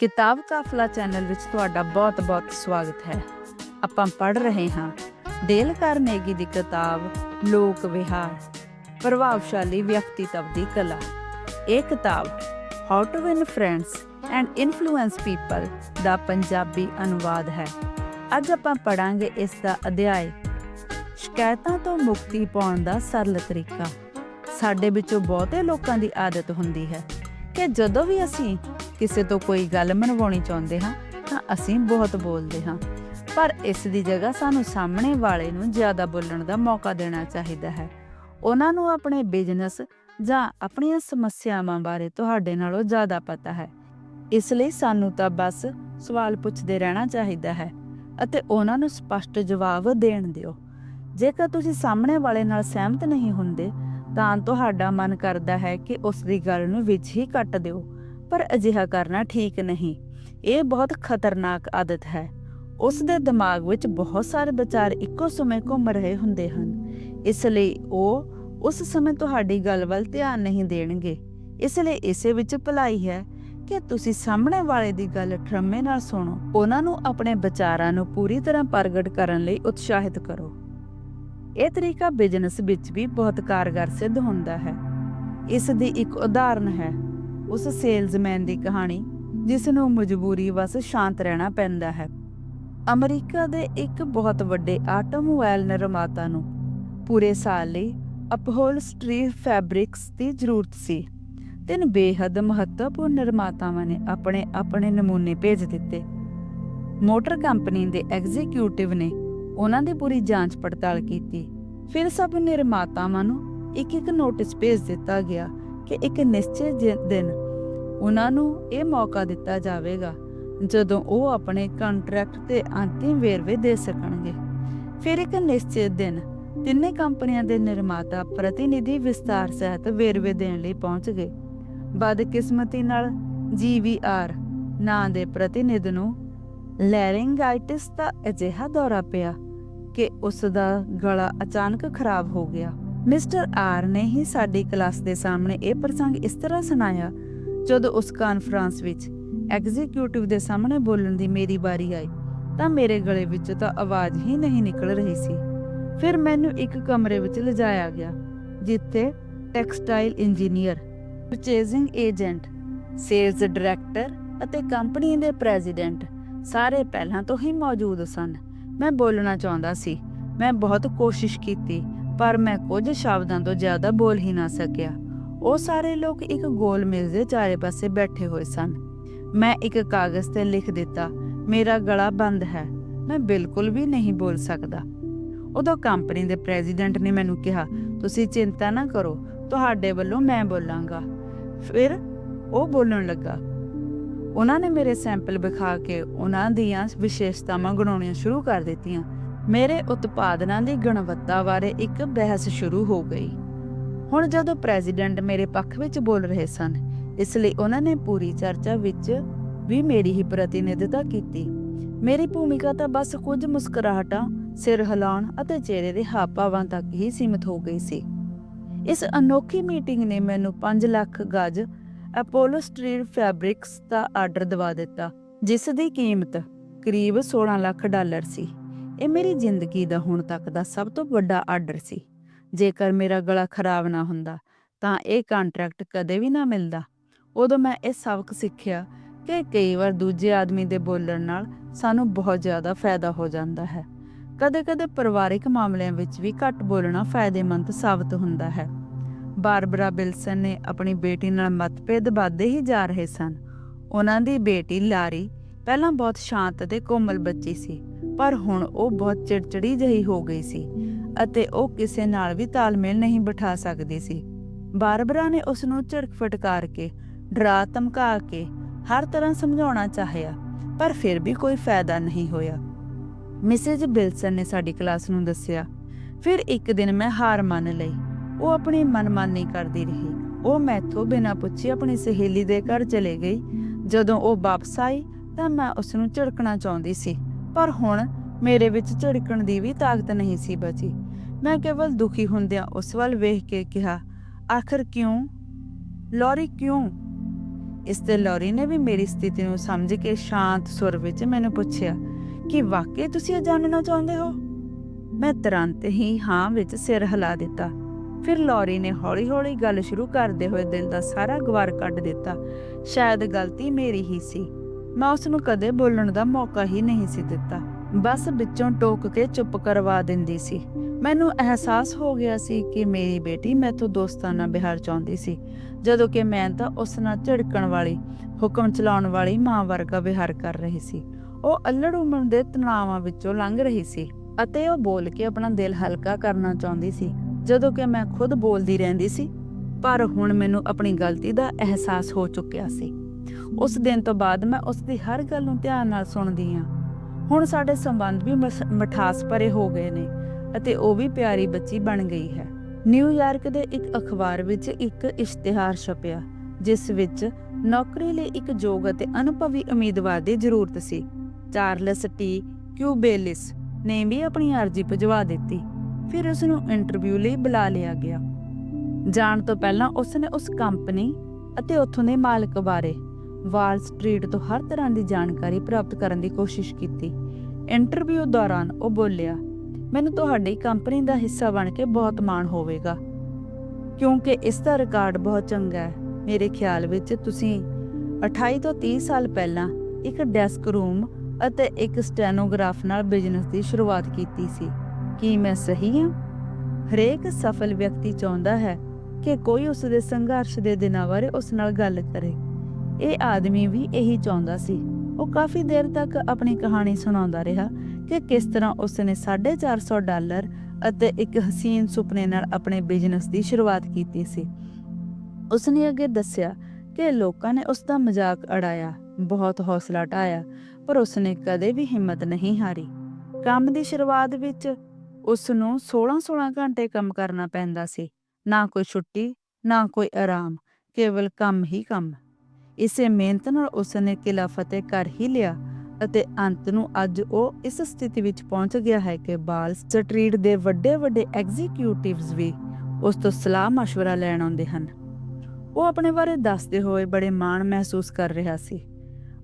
ਕਿਤਾਬ ਕਾਫਲਾ ਚੈਨਲ ਵਿੱਚ ਤੁਹਾਡਾ ਬਹੁਤ-ਬਹੁਤ ਸਵਾਗਤ ਹੈ। ਆਪਾਂ ਪੜ੍ਹ ਰਹੇ ਹਾਂ ਡੇਲ ਕਾਰਨੇਗੀ ਦੀ ਕਿਤਾਬ ਲੋਕ ਵਿਹਾਰ, ਪ੍ਰਭਾਵਸ਼ਾਲੀ ਵਿਅਕਤੀਤਵ ਦੀ ਕਲਾ। ਇਹ ਕਿਤਾਬ how to win friends and influence people ਦਾ ਪੰਜਾਬੀ ਅਨੁਵਾਦ ਹੈ। ਅੱਜ ਆਪਾਂ ਪੜਾਂਗੇ ਇਸ ਦਾ ਅਧਿਆਇ, ਸ਼ਿਕਾਇਤਾਂ ਤੋਂ ਮੁਕਤੀ ਪਾਉਣ ਦਾ ਸਰਲ ਤਰੀਕਾ। ਸਾਡੇ ਵਿੱਚੋਂ ਬਹੁਤੇ ਲੋਕਾਂ ਦੀ ਆਦਤ ਹੁੰਦੀ ਹੈ ਕਿ ਜਦੋਂ ਵੀ ਅਸੀਂ ਕਿਸੇ ਤੋਂ ਕੋਈ ਗੱਲ ਮਨਵਾਉਣੀ ਚਾਹੁੰਦੇ ਹਾਂ, ਤਾਂ ਅਸੀਂ ਬਹੁਤ ਬੋਲਦੇ ਹਾਂ। ਪਰ ਇਸ ਦੀ ਜਗ੍ਹਾ ਸਾਨੂੰ ਸਾਹਮਣੇ ਵਾਲੇ ਨੂੰ ਜ਼ਿਆਦਾ ਬੋਲਣ ਦਾ ਮੌਕਾ ਦੇਣਾ ਚਾਹੀਦਾ ਹੈ। ਉਹਨਾਂ ਨੂੰ ਆਪਣੇ ਬਿਜ਼ਨਸ ਜਾਂ ਆਪਣੀਆਂ ਸਮੱਸਿਆਵਾਂ ਬਾਰੇ ਤੁਹਾਡੇ ਨਾਲੋਂ ਜ਼ਿਆਦਾ ਪਤਾ ਹੈ। ਇਸ ਲਈ ਸਾਨੂੰ ਤਾਂ ਬਸ ਸਵਾਲ ਪੁੱਛਦੇ ਰਹਿਣਾ ਚਾਹੀਦਾ ਹੈ ਅਤੇ ਉਹਨਾਂ ਨੂੰ ਸਪਸ਼ਟ ਜਵਾਬ ਦੇਣ ਦਿਓ। ਜੇਕਰ ਤੁਸੀਂ ਸਾਹਮਣੇ ਵਾਲੇ ਨਾਲ ਸਹਿਮਤ ਨਹੀਂ ਹੁੰਦੇ, ਤਾਂ ਤੁਹਾਡਾ ਮਨ ਕਰਦਾ ਹੈ ਕਿ ਉਸ ਦੀ ਗੱਲ ਨੂੰ ਵਿੱਚ ਹੀ ਕੱਟ ਦਿਓ। ਪਰ ਅਜਿਹਾ ਕਰਨਾ ਠੀਕ ਨਹੀਂ। ਇਹ ਬਹੁਤ ਖਤਰਨਾਕ ਆਦਤ ਹੈ। ਉਸ ਦੇ ਦਿਮਾਗ ਵਿੱਚ ਬਹੁਤ ਸਾਰੇ ਵਿਚਾਰ ਇੱਕੋ ਸਮੇਂ ਘੁੰਮ ਰਹੇ ਹੁੰਦੇ ਹਨ। ਇਸ ਲਈ ਉਹ ਉਸ ਸਮੇਂ ਤੁਹਾਡੀ ਗੱਲ ਵੱਲ ਧਿਆਨ ਨਹੀਂ ਦੇਣਗੇ। ਇਸ ਲਈ ਇਸੇ ਵਿੱਚ ਭਲਾਈ ਹੈ ਕਿ ਤੁਸੀਂ ਸਾਹਮਣੇ ਵਾਲੇ ਦੀ ਗੱਲ ਠਰਮੇ ਨਾਲ ਸੁਣੋ। ਉਹਨਾਂ ਨੂੰ ਆਪਣੇ ਵਿਚਾਰਾਂ ਨੂੰ ਪੂਰੀ ਤਰ੍ਹਾਂ ਪ੍ਰਗਟ ਕਰਨ ਲਈ ਉਤਸ਼ਾਹਿਤ ਕਰੋ। ਇਹ ਤਰੀਕਾ ਬਿਜ਼ਨਸ ਵਿੱਚ ਵੀ ਬਹੁਤ ਕਾਰਗਰ ਸਿੱਧ ਹੁੰਦਾ ਹੈ। ਇਸ ਦੀ ਇੱਕ ਉਦਾਹਰਨ ਹੈ। ਉਸ ਸੇਲਜ਼ਮੈਨ ਦੀ ਕਹਾਣੀ, ਜਿਸ ਨੂੰ ਮਜਬੂਰੀ ਵਸ ਸ਼ਾਂਤ ਰਹਿਣਾ ਪੈਂਦਾ ਹੈ। ਅਮਰੀਕਾ ਦੇ ਇੱਕ ਬਹੁਤ ਵੱਡੇ ਆਟੋਮੋਬਾਈਲ ਨਿਰਮਾਤਾ ਨੂੰ ਪੂਰੇ ਸਾਲ ਲਈ ਅਪਹੋਲਸਟਰੀ ਫੈਬਰਿਕਸ ਦੀ ਜ਼ਰੂਰਤ ਸੀ। ਤਿੰਨ ਬੇਹੱਦ ਮਹੱਤਵਪੂਰਨ ਨਿਰਮਾਤਾਵਾਂ ਨੇ ਆਪਣੇ ਆਪਣੇ ਨਮੂਨੇ ਭੇਜ ਦਿੱਤੇ। ਮੋਟਰ ਕੰਪਨੀ ਦੇ ਐਗਜ਼ੀਕਿਊਟਿਵ ਨੇ ਉਹਨਾਂ ਦੀ ਪੂਰੀ ਜਾਂਚ ਪੜਤਾਲ ਕੀਤੀ। ਫਿਰ ਸਭ ਨਿਰਮਾਤਾਵਾਂ ਨੂੰ ਇੱਕ ਇੱਕ ਨੋਟਿਸ ਭੇਜ ਦਿੱਤਾ ਗਿਆ ਕਿ ਇੱਕ ਨਿਸ਼ਚਿਤ ਜਿ- ਦਿਨ ਉਹਨਾਂ ਨੂੰ ਇਹ ਮੌਕਾ ਦਿੱਤਾ ਜਾਵੇਗਾ ਜਦੋਂ ਉਹ ਆਪਣੇ ਕੰਟਰੈਕਟ ਤੇ ਅੰਤਿਮ ਵੇਰਵੇ ਦੇ ਸਕਣਗੇ। ਫਿਰ ਇੱਕ ਨਿਸ਼ਚਿਤ ਦਿਨ ਤਿੰਨੇ ਕੰਪਨੀਆਂ ਦੇ ਨਿਰਮਾਤਾ ਪ੍ਰਤੀਨਿਧੀ ਵਿਸਤਾਰ ਸਹਿਤ ਵੇਰਵੇ ਦੇਣ ਲਈ ਪਹੁੰਚ ਗਏ। ਬਦਕਿਸਮਤੀ ਨਾਲ ਜੀਵੀਆਰ ਨਾਂ ਦੇ ਪ੍ਰਤੀਨਿਧ ਨੂੰ ਲੈਰਿੰਗਾਈਟਿਸ ਦਾ ਅਜਿਹਾ ਦੌਰਾ ਪਿਆ ਕਿ ਉਸ ਦਾ ਗਲਾ ਅਚਾਨਕ ਖਰਾਬ ਹੋ ਗਿਆ। ਮਿਸਟਰ ਆਰ ਨੇ ਹੀ ਸਾਡੀ ਕਲਾਸ ਦੇ ਸਾਹਮਣੇ ਇਹ ਪ੍ਰਸੰਗ ਇਸ ਤਰ੍ਹਾਂ ਸੁਣਾਇਆ ਜਦੋਂ ਉਸ ਕਾਨਫਰੰਸ ਵਿੱਚ ਐਗਜ਼ੀਕਿਊਟਿਵ ਦੇ ਸਾਹਮਣੇ ਬੋਲਣ ਦੀ ਮੇਰੀ ਵਾਰੀ ਆਈ, ਤਾਂ ਮੇਰੇ ਗਲੇ ਵਿੱਚੋਂ ਤਾਂ ਆਵਾਜ਼ ਹੀ ਨਹੀਂ ਨਿਕਲ ਰਹੀ ਸੀ। ਫਿਰ ਮੈਨੂੰ ਇੱਕ ਕਮਰੇ ਵਿੱਚ ਲਿਜਾਇਆ ਗਿਆ, ਜਿੱਥੇ textile engineer purchasing agent sales director ਅਤੇ ਕੰਪਨੀ ਦੇ ਪ੍ਰੈਜ਼ੀਡੈਂਟ ਸਾਰੇ ਪਹਿਲਾਂ ਤੋਂ ਹੀ ਮੌਜੂਦ ਸਨ। ਮੈਂ ਬੋਲਣਾ ਚਾਹੁੰਦਾ ਸੀ। ਮੈਂ ਬਹੁਤ ਕੋਸ਼ਿਸ਼ ਕੀਤੀ, ਪਰ ਮੈਂ ਕੁਝ ਸ਼ਬਦਾਂ ਤੋਂ ਜ਼ਿਆਦਾ ਬੋਲ ਹੀ ਨਾ ਸਕਿਆ। ਉਹ ਸਾਰੇ ਲੋਕ ਇੱਕ ਗੋਲ ਮੇਜ਼ ਦੇ ਚਾਰੇ ਪਾਸੇ ਬੈਠੇ ਹੋਏ ਸਨ। ਮੈਂ ਇੱਕ ਕਾਗਜ਼ ਤੇ ਲਿਖ ਦਿੱਤਾ, ਮੇਰਾ ਗਲਾ ਬੰਦ ਹੈ। ਮੈਂ ਬਿਲਕੁਲ ਵੀ ਨਹੀਂ ਬੋਲ ਸਕਦਾ। ਉਦੋਂ ਕੰਪਨੀ ਦੇ ਪ੍ਰੈਜ਼ੀਡੈਂਟ ਨੇ ਮੈਨੂੰ ਕਿਹਾ, ਤੁਸੀਂ ਚਿੰਤਾ ਨਾ ਕਰੋ, ਤੁਹਾਡੇ ਵੱਲੋਂ ਮੈਂ ਬੋਲਾਂਗਾ। ਫਿਰ ਉਹ ਬੋਲਣ ਲੱਗਾ। ਉਹਨਾਂ ਨੇ ਮੇਰੇ ਸੈਂਪਲ ਵਿਖਾ ਕੇ ਉਹਨਾਂ ਦੀਆਂ ਵਿਸ਼ੇਸ਼ਤਾਵਾਂ ਗਣਾਉਣੀਆਂ ਸ਼ੁਰੂ ਕਰ ਦਿੱਤੀਆਂ। ਮੇਰੇ ਉਤਪਾਦਨਾਂ ਦੀ ਗੁਣਵੱਤਾ ਬਾਰੇ ਇੱਕ ਬਹਿਸ ਸ਼ੁਰੂ ਹੋ ਗਈ। ਹੁਣ ਜਦੋਂ ਪ੍ਰੈਜ਼ੀਡੈਂਟ ਮੇਰੇ ਪੱਖ ਵਿੱਚ ਬੋਲ ਰਹੇ ਸਨ, ਇਸ ਲਈ ਉਹਨਾਂ ਨੇ ਪੂਰੀ ਚਰਚਾ ਵਿੱਚ ਵੀ ਮੇਰੀ ਹੀ ਪ੍ਰਤੀਨਿਧਤਾ ਕੀਤੀ। ਮੇਰੀ ਭੂਮਿਕਾ ਤਾਂ ਬਸ ਕੁਝ ਮੁਸਕਰਾਹਟਾਂ, ਸਿਰ ਹਿਲਾਉਣ ਅਤੇ ਚਿਹਰੇ ਦੇ ਹਾਵ-ਭਾਵਾਂ ਤੱਕ ਹੀ ਸੀਮਿਤ ਹੋ ਗਈ ਸੀ। ਇਸ ਅਨੋਖੀ ਮੀਟਿੰਗ ਨੇ ਮੈਨੂੰ 5 ਲੱਖ ਗਜ ਅਪੋਲੋ ਸਟਰੀਟ ਫੈਬਰਿਕਸ ਦਾ ਆਰਡਰ ਦਵਾ ਦਿੱਤਾ, ਜਿਸ ਦੀ ਕੀਮਤ ਕਰੀਬ 16 ਲੱਖ ਡਾਲਰ ਸੀ। ਇਹ ਮੇਰੀ ਜ਼ਿੰਦਗੀ ਦਾ ਹੁਣ ਤੱਕ ਦਾ ਸਭ ਤੋਂ ਵੱਡਾ ਆਰਡਰ ਸੀ। ਜੇਕਰ ਮੇਰਾ ਗਲਾ ਖਰਾਬ ਨਾ ਹੁੰਦਾ, ਤਾਂ ਇਹ ਕੰਟਰੈਕਟ ਕਦੇ ਵੀ ਨਾ ਮਿਲਦਾ। ਉਦੋਂ ਮੈਂ ਇਹ ਸਬਕ ਸਿੱਖਿਆ ਕਿ ਕਈ ਵਾਰ ਦੂਜੇ ਆਦਮੀ ਦੇ ਬੋਲਣ ਨਾਲ ਸਾਨੂੰ ਬਹੁਤ ਜ਼ਿਆਦਾ ਫਾਇਦਾ ਹੋ ਜਾਂਦਾ ਹੈ। ਕਦੇ-ਕਦੇ ਪਰਿਵਾਰਿਕ ਮਾਮਲਿਆਂ ਵਿੱਚ ਵੀ ਘੱਟ ਬੋਲਣਾ ਫਾਇਦੇਮੰਦ ਸਾਬਤ ਹੁੰਦਾ ਹੈ। ਬਾਰਬਰਾ ਬਿਲਸਨ ਨੇ ਆਪਣੀ ਬੇਟੀ ਨਾਲ ਮਤਭੇਦ ਵੱਧਦੇ ਹੀ ਜਾ ਰਹੇ ਸਨ। ਉਹਨਾਂ ਦੀ ਬੇਟੀ ਲਾਰੀ ਪਹਿਲਾਂ ਬਹੁਤ ਸ਼ਾਂਤ ਅਤੇ ਕੋਮਲ ਬੱਚੀ ਸੀ, ਪਰ ਹੁਣ ਉਹ ਬਹੁਤ ਚਿੜਚਿੜੀ ਜਿਹੀ ਹੋ ਗਈ ਸੀ। ਅਤੇ ਉਹ ਕਿਸੇ ਨਾਲ ਵੀ ਤਾਲਮੇਲ ਨਹੀਂ ਬਿਠਾ ਸਕਦੀ ਸੀ। ਬਾਰਬਰਾ ਨੇ ਉਸ ਨੂੰ ਝੜਕ ਫਟਕਾਰ ਕੇ, ਡਰਾ ਧਮਕਾ ਕੇ, ਹਰ ਤਰ੍ਹਾਂ ਸਮਝਾਉਣਾ ਚਾਹਿਆ, ਪਰ ਫਿਰ ਵੀ ਕੋਈ ਫਾਇਦਾ ਨਹੀਂ ਹੋਇਆ। ਮਿਸਿਸ ਬਿਲਸਨ ਨੇ ਸਾਡੀ ਕਲਾਸ ਨੂੰ ਦੱਸਿਆ, ਫਿਰ ਇੱਕ ਦਿਨ ਮੈਂ ਹਾਰ ਮੰਨ ਲਈ। ਉਹ ਆਪਣੀ ਮਨਮਾਨੀ ਕਰਦੀ ਰਹੀ। ਉਹ ਮੈਥੋਂ ਬਿਨਾਂ ਪੁੱਛੇ ਆਪਣੀ ਸਹੇਲੀ ਦੇ ਘਰ ਚਲੇ ਗਈ। ਜਦੋਂ ਉਹ ਵਾਪਸ ਆਈ ਤਾਂ ਮੈਂ ਉਸ ਨੂੰ ਝੜਕਣਾ ਚਾਹੁੰਦੀ ਸੀ, ਪਰ ਹੁਣ ਮੇਰੇ ਵਿੱਚ ਝੜਕਣ ਦੀ ਵੀ ਤਾਕਤ ਨਹੀਂ ਸੀ ਬਚੀ। ਮੈਂ ਕੇਵਲ ਦੁਖੀ ਹੁੰਦਿਆਂ ਉਸ ਵੱਲ ਵੇਖ ਕੇ ਕਿਹਾ, ਆਖਰ ਕਿਉਂ? ਲੋਰੀ ਕਿਉਂ? ਇਸ ਤੇ ਲੌਰੀ ਨੇ ਵੀ ਮੇਰੀ ਸਥਿਤੀ ਨੂੰ ਸਮਝ ਕੇ ਸ਼ਾਂਤ ਸੁਰ ਵਿੱਚ ਮੈਨੂੰ ਪੁੱਛਿਆ, ਕਿ ਵਾਕਈ ਤੁਸੀਂ ਇਹ ਜਾਣਨਾ ਚਾਹੁੰਦੇ ਹੋ? ਮੈਂ ਤੁਰੰਤ ਹੀ ਹਾਂ ਵਿੱਚ ਸਿਰ ਹਿਲਾ ਦਿੱਤਾ। ਫਿਰ ਲੌਰੀ ਨੇ ਹੌਲੀ-ਹੌਲੀ ਗੱਲ ਸ਼ੁਰੂ ਕਰਦੇ ਹੋਏ ਦਿਲ ਦਾ ਸਾਰਾ ਗਵਾਰ ਕੱਢ ਦਿੱਤਾ। ਸ਼ਾਇਦ ਗਲਤੀ ਮੇਰੀ ਹੀ ਸੀ। ਮੈਂ ਉਸ ਨੂੰ ਕਦੇ ਬੋਲਣ ਦਾ ਮੌਕਾ ਹੀ ਨਹੀਂ ਸੀ ਦਿੱਤਾ। ਬਸ ਵਿੱਚੋਂ ਟੋਕ ਕੇ ਚੁੱਪ ਕਰਵਾ ਦਿੰਦੀ ਸੀ। ਮੈਨੂੰ ਅਹਿਸਾਸ ਹੋ ਗਿਆ ਸੀ ਕਿ ਮੇਰੀ ਬੇਟੀ ਮੈਥੋਂ ਦੋਸਤਾਨਾ ਬਿਹਾਰ ਚਾਹੁੰਦੀ ਸੀ। ਜਦੋਂ ਕਿ ਮੈਂ ਤਾਂ ਉਸ ਨਾਲ ਝਿੜਕਣ ਵਾਲੀ, ਹੁਕਮ ਚਲਾਉਣ ਵਾਲੀ ਮਾਂ ਵਰਗਾ ਵਿਹਾਰ ਕਰ ਰਹੀ ਸੀ। ਉਹ ਅਲੜ ਉਮਰ ਦੇ ਤਣਾਵਾਂ ਵਿੱਚੋਂ ਲੰਘ ਰਹੀ ਸੀ ਅਤੇ ਉਹ ਬੋਲ ਕੇ ਆਪਣਾ ਦਿਲ ਹਲਕਾ ਕਰਨਾ ਚਾਹੁੰਦੀ ਸੀ, ਜਦੋਂ ਕਿ ਮੈਂ ਖੁਦ ਬੋਲਦੀ ਰਹਿੰਦੀ ਸੀ। ਪਰ ਹੁਣ ਮੈਨੂੰ ਆਪਣੀ ਗਲਤੀ ਦਾ ਅਹਿਸਾਸ ਹੋ ਚੁੱਕਿਆ ਸੀ। ਉਸ ਦਿਨ ਤੋਂ ਬਾਅਦ ਮੈਂ ਉਸ ਦੀ ਹਰ ਗੱਲ ਨੂੰ ਧਿਆਨ ਨਾਲ ਸੁਣਦੀ ਹਾਂ। ਹੁਣ ਸਾਡੇ ਸੰਬੰਧ ਵੀ ਮਸ- ਭਰੇ ਹੋ ਗਏ ਨੇ ਅਤੇ ਉਹ ਵੀ ਪਿਆਰੀ ਬੱਚੀ ਬਣ ਗਈ ਹੈ। ਨਿਊਯਾਰਕ ਦੇ ਇੱਕ ਅਖਬਾਰ ਵਿੱਚ ਇੱਕ ਇਸ਼ਤਿਹਾਰ ਛਪਿਆ, ਜਿਸ ਵਿੱਚ ਨੌਕਰੀ ਲਈ ਇੱਕ ਯੋਗ ਅਤੇ ਅਨੁਭਵੀ ਉਮੀਦਵਾਰ ਦੀ ਜ਼ਰੂਰਤ ਸੀ। Charles T. ਕਿਊਬੇਲਿਸ ਨੇ ਵੀ ਆਪਣੀ ਅਰਜ਼ੀ ਭਜਵਾ ਦਿੱਤੀ, ਫਿਰ ਉਸ ਨੂੰ ਇੰਟਰਵਿਊ ਲਈ ਬੁਲਾ ਲਿਆ ਗਿਆ। ਜਾਣ ਤੋਂ ਪਹਿਲਾਂ ਉਸ ਨੇ ਉਸ ਕੰਪਨੀ ਅਤੇ ਉੱਥੋਂ ਦੇ ਮਾਲਕ ਬਾਰੇ ਵਾਲ ਸਟਰੀਟ ਤੋਂ ਹਰ ਤਰ੍ਹਾਂ ਦੀ ਜਾਣਕਾਰੀ ਪ੍ਰਾਪਤ ਕਰਨ ਦੀ ਕੋਸ਼ਿਸ਼ ਕੀਤੀ। ਇੰਟਰਵਿਊ ਦੌਰਾਨ ਉਹ ਬੋਲਿਆ, ਮੈਨੂੰ ਤੁਹਾਡੀ ਕੰਪਨੀ ਦਾ ਹਿੱਸਾ ਬਣ ਕੇ ਬਹੁਤ ਮਾਣ ਹੋਵੇਗਾ, ਕਿਉਂਕਿ ਇਸ ਦਾ ਰਿਕਾਰਡ ਬਹੁਤ ਚੰਗਾ ਹੈ। ਮੇਰੇ ਖਿਆਲ ਵਿੱਚ ਤੁਸੀਂ 28 ਤੋਂ 30 ਸਾਲ ਪਹਿਲਾਂ ਇੱਕ ਡੈਸਕ ਰੂਮ ਅਤੇ ਇੱਕ ਸਟੈਨੋਗ੍ਰਾਫ ਨਾਲ ਬਿਜ਼ਨਸ ਦੀ ਸ਼ੁਰੂਆਤ ਕੀਤੀ ਸੀ। ਕੀ ਮੈਂ ਸਹੀ ਹਾਂ? ਹਰੇਕ ਸਫਲ ਵਿਅਕਤੀ ਚਾਹੁੰਦਾ ਹੈ ਕਿ ਕੋਈ ਉਸ ਦੇ ਸੰਘਰਸ਼ ਦੇ ਦਿਨਾਂ ਬਾਰੇ ਉਸ ਨਾਲ ਗੱਲ ਕਰੇ। ਇਹ ਆਦਮੀ ਵੀ ਇਹੀ ਚਾਹੁੰਦਾ ਸੀ। ਉਹ ਕਾਫੀ ਦੇਰ ਤੱਕ ਆਪਣੀ ਕਹਾਣੀ ਸੁਣਾਉਂਦਾ ਰਿਹਾ ਕਿ ਕਿਸ ਤਰ੍ਹਾਂ ਉਸ ਨੇ 450 ਡਾਲਰ ਅਤੇ ਇੱਕ ਹਸੀਨ ਸੁਪਨੇ ਨਾਲ ਆਪਣੇ ਬਿਜ਼ਨਸ ਦੀ ਸ਼ੁਰੂਆਤ ਕੀਤੀ ਸੀ। ਉਸਨੇ ਅੱਗੇ ਦੱਸਿਆ ਕਿ ਲੋਕਾਂ ਨੇ ਉਸ ਦਾ ਮਜ਼ਾਕ ਅੜਾਇਆ, ਬਹੁਤ ਹੌਸਲਾ ਢਾਇਆ, ਪਰ ਉਸਨੇ ਕਦੇ ਵੀ ਹਿੰਮਤ ਨਹੀਂ ਹਾਰੀ। ਕੰਮ ਦੀ ਸ਼ੁਰੂਆਤ ਵਿੱਚ ਉਸ ਨੂੰ 16-16 ਘੰਟੇ ਕੰਮ ਕਰਨਾ ਪੈਂਦਾ ਸੀ। ਨਾ ਕੋਈ ਛੁੱਟੀ, ਨਾ ਕੋਈ ਆਰਾਮ, ਕੇਵਲ ਕੰਮ ਹੀ ਕੰਮ। ਇਸੇ ਮਿਹਨਤ ਨਾਲ ਉਸ ਨੇ ਕਿਲਾ ਫਤਿਹ ਕਰ ਹੀ ਲਿਆ ਅਤੇ ਅੰਤ ਨੂੰ ਅੱਜ ਉਹ ਇਸ ਸਥਿਤੀ ਵਿੱਚ ਪਹੁੰਚ ਗਿਆ ਹੈ ਕਿ ਬਾਲ ਸਟਰੀਟ ਦੇ ਵੱਡੇ ਵੱਡੇ ਐਗਜ਼ੀਕਿਊਟਿਵਸ ਵੀ ਉਸ ਤੋਂ ਸਲਾਹ مشورہ ਲੈਣ ਆਉਂਦੇ ਹਨ ਉਹ ਆਪਣੇ ਬਾਰੇ ਦੱਸਦੇ ਹੋਏ ਬੜੇ ਮਾਣ ਮਹਿਸੂਸ ਕਰ ਰਿਹਾ ਸੀ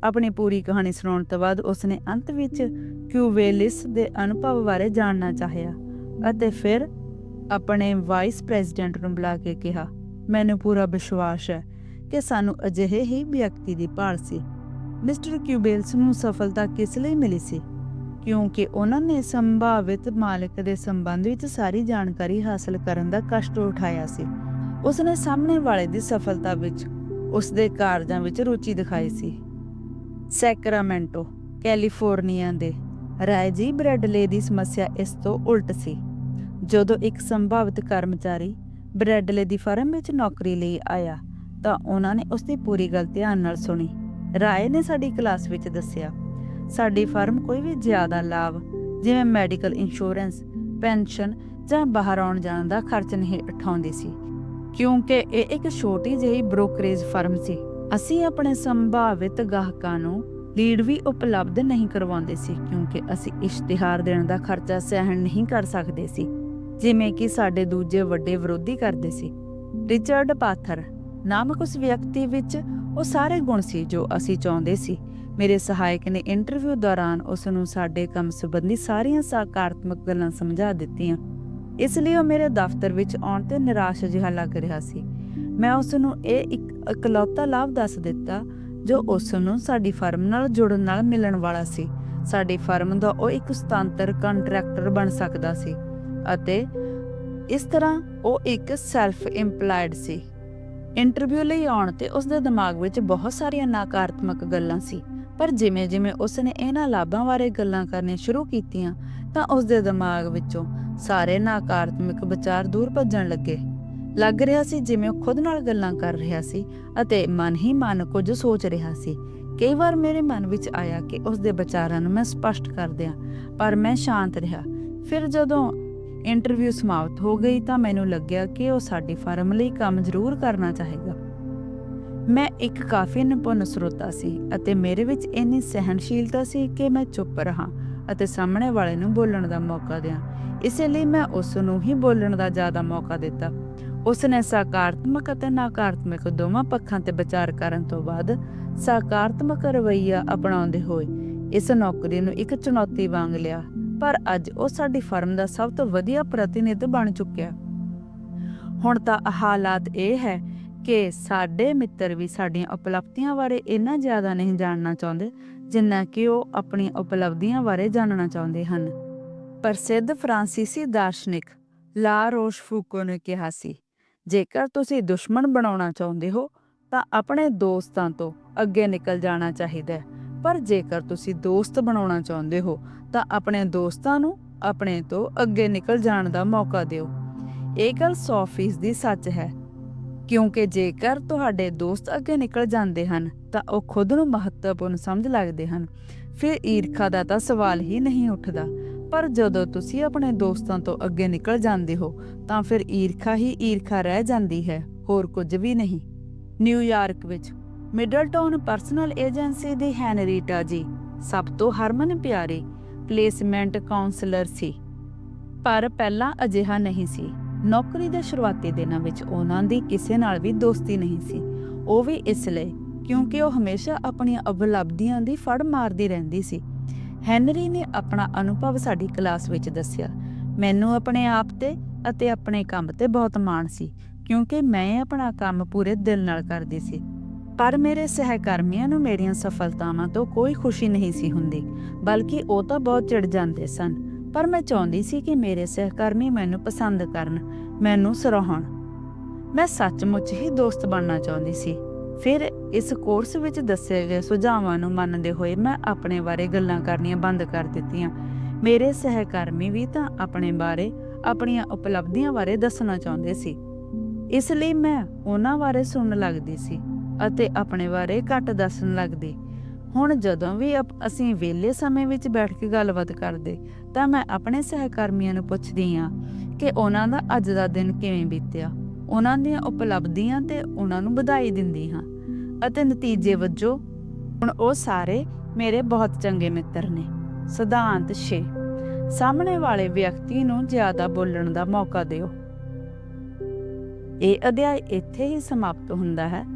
ਆਪਣੀ ਪੂਰੀ ਕਹਾਣੀ ਸੁਣਾਉਣ ਤੋਂ ਬਾਅਦ ਉਸ ਨੇ ਅੰਤ ਵਿੱਚ ਕਿਊਵੇਲਿਸ ਦੇ ਅਨੁਭਵ ਬਾਰੇ ਜਾਣਨਾ ਚਾਹਿਆ ਅਤੇ ਫਿਰ ਆਪਣੇ ਵਾਈਸ ਪ੍ਰੈਜ਼ੀਡੈਂਟ ਨੂੰ ਬੁਲਾ ਕੇ ਕਿਹਾ ਮੈਨੂੰ ਪੂਰਾ ਵਿਸ਼ਵਾਸ ਹੈ ਕਿ ਸਾਨੂੰ ਅਜਿਹੇ ਹੀ ਵਿਅਕਤੀ ਦੀ ਭਾਲ ਸੀ। ਮਿਸਟਰ ਕਿਊਬੇਲਸ ਨੂੰ ਸਫਲਤਾ ਕਿਸ ਲਈ ਮਿਲੀ ਸੀ? ਕਿਉਂਕਿ ਉਹਨਾਂ ਨੇ ਸੰਭਾਵਿਤ ਮਾਲਕ ਦੇ ਸੰਬੰਧ ਵਿੱਚ ਸਾਰੀ ਜਾਣਕਾਰੀ ਹਾਸਲ ਕਰਨ ਦਾ ਕਸ਼ਟ ਉਠਾਇਆ ਸੀ। ਉਸ ਨੇ ਸਾਹਮਣੇ ਵਾਲੇ ਦੀ ਸਫਲਤਾ ਵਿੱਚ ਉਸ ਦੇ ਕਾਰਜਾਂ ਵਿੱਚ ਰੁਚੀ ਦਿਖਾਈ ਸੀ। ਸੈਕਰਾਮੈਂਟੋ, ਕੈਲੀਫੋਰਨੀਆ ਦੇ ਰਾਇਜੀ ਬ੍ਰੈਡਲੇ ਦੀ ਸਮੱਸਿਆ ਇਸ ਤੋਂ ਉਲਟ ਸੀ। ਜਦੋਂ ਇੱਕ ਸੰਭਾਵਿਤ ਕਰਮਚਾਰੀ ਬ੍ਰੈਡਲੇ ਦੀ ਫਰਮ ਵਿੱਚ ਨੌਕਰੀ ਲਈ ਆਇਆ ਤਾਂ ਉਹਨਾਂ ਨੇ ਉਸ ਦੀ ਪੂਰੀ ਗੱਲ ਧਿਆਨ ਨਾਲ ਸੁਣੀ। ਰਾਏ ਨੇ ਸਾਡੀ ਕਲਾਸ ਵਿੱਚ ਦੱਸਿਆ, ਸਾਡੀ ਫਰਮ ਕੋਈ ਵੀ ਜ਼ਿਆਦਾ ਲਾਭ, ਜਿਵੇਂ ਮੈਡੀਕਲ ਇੰਸ਼ੋਰੈਂਸ, ਪੈਨਸ਼ਨ ਜਾਂ ਬਾਹਰ ਆਉਣ ਜਾਣ ਦਾ ਖਰਚ ਨਹੀਂ ਉਠਾਉਂਦੀ ਸੀ, ਕਿਉਂਕਿ ਇਹ ਇੱਕ ਛੋਟੀ ਜਿਹੀ ਬ੍ਰੋਕਰੇਜ ਫਰਮ ਸੀ। ਅਸੀਂ ਆਪਣੇ ਸੰਭਾਵਿਤ ਗਾਹਕਾਂ ਨੂੰ ਲੀਡ ਵੀ ਉਪਲਬਧ ਨਹੀਂ ਕਰਵਾਉਂਦੇ ਸੀ, ਕਿਉਂਕਿ ਅਸੀਂ ਇਸ਼ਤਿਹਾਰ ਦੇਣ ਦਾ ਖਰਚਾ ਸਹਿਣ ਨਹੀਂ ਕਰ ਸਕਦੇ ਸੀ, ਜਿਵੇਂ ਕਿ ਸਾਡੇ ਦੂਜੇ ਵੱਡੇ ਵਿਰੋਧੀ ਕਰਦੇ ਸੀ। ਰਿਚਰਡ ਪਾਥਰ ਨਾਮਕ ਉਸ ਵਿਅਕਤੀ ਵਿੱਚ ਉਹ ਸਾਰੇ ਗੁਣ ਸੀ ਜੋ ਅਸੀਂ ਚਾਹੁੰਦੇ ਸੀ। ਮੇਰੇ ਸਹਾਇਕ ਨੇ ਇੰਟਰਵਿਊ ਦੌਰਾਨ ਉਸ ਨੂੰ ਸਾਡੇ ਕੰਮ ਸੰਬੰਧੀ ਸਾਰੀਆਂ ਸਕਾਰਾਤਮਕ ਗੱਲਾਂ ਸਮਝਾ ਦਿੱਤੀਆਂ। ਇਸ ਲਈ ਉਹ ਮੇਰੇ ਦਫ਼ਤਰ ਵਿੱਚ ਆਉਣ ਤੇ ਨਿਰਾਸ਼ ਜਿਹਾ ਲੱਗ ਰਿਹਾ ਸੀ। ਮੈਂ ਉਸ ਨੂੰ ਇਹ ਇੱਕ ਇਕਲੌਤਾ ਲਾਭ ਦੱਸ ਦਿੱਤਾ ਜੋ ਉਸ ਨੂੰ ਸਾਡੀ ਫਰਮ ਨਾਲ ਜੁੜਨ ਨਾਲ ਮਿਲਣ ਵਾਲਾ ਸੀ। ਸਾਡੀ ਫਰਮ ਦਾ ਉਹ ਇੱਕ ਸੁਤੰਤਰ ਕੰਟਰੈਕਟਰ ਬਣ ਸਕਦਾ ਸੀ ਅਤੇ ਇਸ ਤਰ੍ਹਾਂ ਉਹ ਇੱਕ ਸੈਲਫ ਇੰਪਲਾਈਡ ਸੀ। ਇੰਟਰਵਿਊ ਲਈ ਆਉਣ ਤੇ ਉਸ ਦੇ ਦਿਮਾਗ ਵਿੱਚ ਬਹੁਤ ਸਾਰੀਆਂ ਨਕਾਰਾਤਮਕ ਗੱਲਾਂ ਸੀ। ਪਰ ਜਿਵੇਂ-ਜਿਵੇਂ ਉਸ ਨੇ ਇਹਨਾਂ ਲਾਭਾਂ ਬਾਰੇ ਗੱਲਾਂ ਕਰਨੀਆਂ ਸ਼ੁਰੂ ਕੀਤੀਆਂ, ਤਾਂ ਉਸ ਦੇ ਦਿਮਾਗ ਵਿੱਚੋਂ ਸਾਰੇ ਨਕਾਰਾਤਮਕ ਵਿਚਾਰ ਦੂਰ ਭੱਜਣ ਲੱਗੇ। ਲੱਗ ਰਿਹਾ ਸੀ ਜਿਵੇਂ ਉਹ ਖੁਦ ਨਾਲ ਗੱਲਾਂ ਕਰ ਰਿਹਾ ਸੀ ਅਤੇ ਮਨ ਹੀ ਮਨ ਕੁਝ ਸੋਚ ਰਿਹਾ ਸੀ। ਕਈ ਵਾਰ ਮੇਰੇ ਮਨ ਵਿੱਚ ਆਇਆ ਕਿ ਉਸ ਦੇ ਵਿਚਾਰਾਂ ਨੂੰ ਮੈਂ ਸਪਸ਼ਟ ਕਰ ਦਿਆਂ, ਪਰ ਮੈਂ ਸ਼ਾਂਤ ਰਿਹਾ। ਫਿਰ ਜਦੋਂ ਇੰਟਰਵਿਊ ਸਮਾਪਤ ਹੋ ਗਈ ਤਾਂ ਮੈਨੂੰ ਲੱਗਿਆ ਕਿ ਉਹ ਸਾਡੀ ਫਰਮ ਲਈ ਕੰਮ ਜ਼ਰੂਰ ਕਰਨਾ ਚਾਹੇਗਾ। ਮੈਂ ਇੱਕ ਕਾਫੀ ਨਿਪੁੰਨ ਸਰੋਤਾ ਸੀ ਅਤੇ ਮੇਰੇ ਵਿੱਚ ਇੰਨੀ ਸਹਿਨਸ਼ੀਲਤਾ ਸੀ ਕਿ ਮੈਂ ਚੁੱਪ ਰਹਾ ਅਤੇ ਸਾਹਮਣੇ ਵਾਲੇ ਨੂੰ ਬੋਲਣ ਦਾ ਮੌਕਾ ਦਿਆਂ। ਇਸੇ ਲਈ ਮੈਂ ਉਸ ਨੂੰ ਹੀ ਬੋਲਣ ਦਾ ਜ਼ਿਆਦਾ ਮੌਕਾ ਦਿੱਤਾ। ਉਸ ਨੇ ਸਕਾਰਾਤਮਕ ਅਤੇ ਨਕਾਰਾਤਮਕ ਦੋਵਾਂ ਪੱਖਾਂ ਤੇ ਵਿਚਾਰ ਕਰਨ ਤੋਂ ਬਾਅਦ ਸਕਾਰਾਤਮਕ ਰਵੱਈਆ ਅਪਣਾਉਂਦੇ ਹੋਏ ਇਸ ਨੌਕਰੀ ਨੂੰ ਇੱਕ ਚੁਣੌਤੀ ਵਾਂਗ ਲਿਆ। ਪਰ ਅੱਜ ਉਹ ਸਾਡੀ ਫਰਮ ਦਾ ਸਭ ਤੋਂ ਵਧੀਆ ਪ੍ਰਤੀਨਿਧ ਬਣ ਚੁੱਕਿਆ। ਹੁਣ ਤਾਂ ਹਾਲਾਤ ਇਹ ਹੈ ਕਿ ਸਾਡੇ ਮਿੱਤਰ ਵੀ ਸਾਡੀਆਂ ਉਪਲਬਧੀਆਂ ਬਾਰੇ ਇੰਨਾ ਜ਼ਿਆਦਾ ਨਹੀਂ ਜਾਣਨਾ ਚਾਹੁੰਦੇ, ਜਿੰਨਾ ਕਿ ਉਹ ਆਪਣੀਆਂ ਉਪਲਬਧੀਆਂ ਬਾਰੇ ਜਾਣਨਾ ਚਾਹੁੰਦੇ ਹਨ। ਪ੍ਰਸਿੱਧ ਫਰਾਂਸੀਸੀ ਦਾਰਸ਼ਨਿਕ ਲਾ ਰੋਸ ਰੋਸ਼ਫੂਕੋ ਨੇ ਕਿਹਾ ਸੀ, ਜੇਕਰ ਤੁਸੀਂ ਦੁਸ਼ਮਣ ਬਣਾਉਣਾ ਚਾਹੁੰਦੇ ਹੋ, ਤਾਂ ਆਪਣੇ ਦੋਸਤਾਂ ਤੋਂ ਅੱਗੇ ਨਿਕਲ ਜਾਣਾ ਚਾਹੀਦਾ ਹੈ, ਪਰ ਜੇਕਰ ਤੁਸੀਂ ਦੋਸਤ ਬਣਾਉਣਾ ਚਾਹੁੰਦੇ ਹੋ ਤਾਂ ਆਪਣੇ ਦੋਸਤਾਂ ਨੂੰ ਆਪਣੇ ਤੋਂ ਅੱਗੇ ਨਿਕਲ ਜਾਣ ਦਾ ਮੌਕਾ ਦਿਓ। ਇਹ ਗੱਲ 100% ਦੀ ਸੱਚ ਹੈ, ਕਿਉਂਕਿ ਜੇਕਰ ਤੁਹਾਡੇ ਦੋਸਤ ਅੱਗੇ ਨਿਕਲ ਜਾਂਦੇ ਹਨ, ਤਾਂ ਉਹ ਖੁਦ ਨੂੰ ਮਹੱਤਵਪੂਰਨ ਸਮਝ ਲੱਗਦੇ ਹਨ। ਫਿਰ ਈਰਖਾ ਦਾ ਤਾਂ ਸਵਾਲ ਹੀ ਨਹੀਂ ਉੱਠਦਾ, ਪਰ ਜਦੋਂ ਤੁਸੀਂ ਆਪਣੇ ਦੋਸਤਾਂ ਤੋਂ ਅੱਗੇ ਨਿਕਲ ਜਾਂਦੇ ਹੋ, ਤਾਂ ਫਿਰ ਈਰਖਾ ਹੀ ਈਰਖਾ ਰਹਿ ਜਾਂਦੀ ਹੈ, ਹੋਰ ਕੁਝ ਵੀ ਨਹੀਂ। ਨਿਊਯਾਰਕ ਵਿੱਚ ਮਿਡਲਟਨ ਪਰਸਨਲ ਏਜੰਸੀ ਦੀ ਹੈਨਰੀਟਾ ਜੀ ਸਭ ਤੋਂ ਹਰਮਨ ਪਿਆਰੀ ਪਲੇਸਮੈਂਟ ਕਾਉਂਸਲਰ ਸੀ। ਪਰ ਪਹਿਲਾਂ ਅਜਿਹਾ ਨਹੀਂ ਸੀ। ਨੌਕਰੀ ਦੇ ਸ਼ੁਰੂਆਤੀ ਦਿਨਾਂ ਵਿੱਚ ਉਹਨਾਂ ਦੀ ਕਿਸੇ ਨਾਲ ਵੀ ਦੋਸਤੀ ਨਹੀਂ ਸੀ। ਉਹ ਵੀ ਇਸ ਲਈ, ਕਿਉਂਕਿ ਉਹ ਹਮੇਸ਼ਾ ਆਪਣੀਆਂ ਉਪਲਬਧੀਆਂ ਦੀ ਫੜ ਮਾਰਦੀ ਰਹਿੰਦੀ ਸੀ। ਹੈਨਰੀ ਨੇ ਆਪਣਾ ਅਨੁਭਵ ਸਾਡੀ ਕਲਾਸ ਵਿੱਚ ਦੱਸਿਆ। ਮੈਨੂੰ ਆਪਣੇ ਆਪ ਤੇ ਅਤੇ ਆਪਣੇ ਕੰਮ ਤੇ ਬਹੁਤ ਮਾਣ ਸੀ, ਕਿਉਂਕਿ ਮੈਂ ਆਪਣਾ ਕੰਮ ਪੂਰੇ ਦਿਲ ਨਾਲ ਕਰਦੀ ਸੀ। ਪਰ ਮੇਰੇ ਸਹਿਕਰਮੀਆਂ ਨੂੰ ਮੇਰੀਆਂ ਸਫਲਤਾਵਾਂ ਤੋਂ ਕੋਈ ਖੁਸ਼ੀ ਨਹੀਂ ਸੀ ਹੁੰਦੀ, ਬਲਕਿ ਉਹ ਤਾਂ ਬਹੁਤ ਚਿੜ ਜਾਂਦੇ ਸਨ। ਪਰ ਮੈਂ ਚਾਹੁੰਦੀ ਸੀ ਕਿ ਮੇਰੇ ਸਹਿਕਰਮੀ ਮੈਨੂੰ ਪਸੰਦ ਕਰਨ, ਮੈਨੂੰ ਸਰਾਹਣ। ਮੈਂ ਸੱਚਮੁੱਚ ਹੀ ਦੋਸਤ ਬਣਨਾ ਚਾਹੁੰਦੀ ਸੀ। ਫਿਰ ਇਸ ਕੋਰਸ ਵਿੱਚ ਦੱਸੇ ਗਏ ਸੁਝਾਵਾਂ ਨੂੰ ਮੰਨਦੇ ਹੋਏ ਮੈਂ ਆਪਣੇ ਬਾਰੇ ਗੱਲਾਂ ਕਰਨੀਆਂ ਬੰਦ ਕਰ ਦਿੱਤੀਆਂ। ਮੇਰੇ ਸਹਿਕਰਮੀ ਵੀ ਤਾਂ ਆਪਣੇ ਬਾਰੇ, ਆਪਣੀਆਂ ਉਪਲਬਧੀਆਂ ਬਾਰੇ ਦੱਸਣਾ ਚਾਹੁੰਦੇ ਸੀ। ਇਸ ਲਈ ਮੈਂ ਉਹਨਾਂ ਬਾਰੇ ਸੁਣਨ ਲੱਗਦੀ ਸੀ। ਅਤੇ ਆਪਣੇ ਬਾਰੇ ਘੱਟ ਦੱਸਣ ਲੱਗਦੀ। ਹੁਣ ਜਦੋਂ ਵੀ ਅਸੀਂ ਵਿਹਲੇ ਸਮੇਂ ਵਿੱਚ ਬੈਠ ਕੇ ਗੱਲਬਾਤ ਕਰਦੇ, ਤਾਂ ਮੈਂ ਆਪਣੇ ਸਹਿਕਰਮੀਆਂ ਨੂੰ ਪੁੱਛਦੀ ਹਾਂ ਕਿ ਉਹਨਾਂ ਦਾ ਅੱਜ ਦਾ ਦਿਨ ਕਿਵੇਂ ਬੀਤਿਆ। ਉਹਨਾਂ ਦੀਆਂ ਉਪਲਬਧੀਆਂ ਤੇ ਉਹਨਾਂ ਨੂੰ ਵਧਾਈ ਦਿੰਦੀ ਹਾਂ। ਅਤੇ ਨਤੀਜੇ ਵਜੋਂ, ਹੁਣ ਉਹ ਸਾਰੇ ਮੇਰੇ ਬਹੁਤ ਚੰਗੇ ਮਿੱਤਰ ਨੇ। ਸਿਧਾਂਤ 6 ਸਾਹਮਣੇ ਵਾਲੇ ਵਿਅਕਤੀ ਨੂੰ ਜ਼ਿਆਦਾ ਬੋਲਣ ਦਾ ਮੌਕਾ ਦਿਓ। ਇਹ ਅਧਿਆਇ ਇੱਥੇ ਹੀ ਸਮਾਪਤ ਹੁੰਦਾ ਹੈ।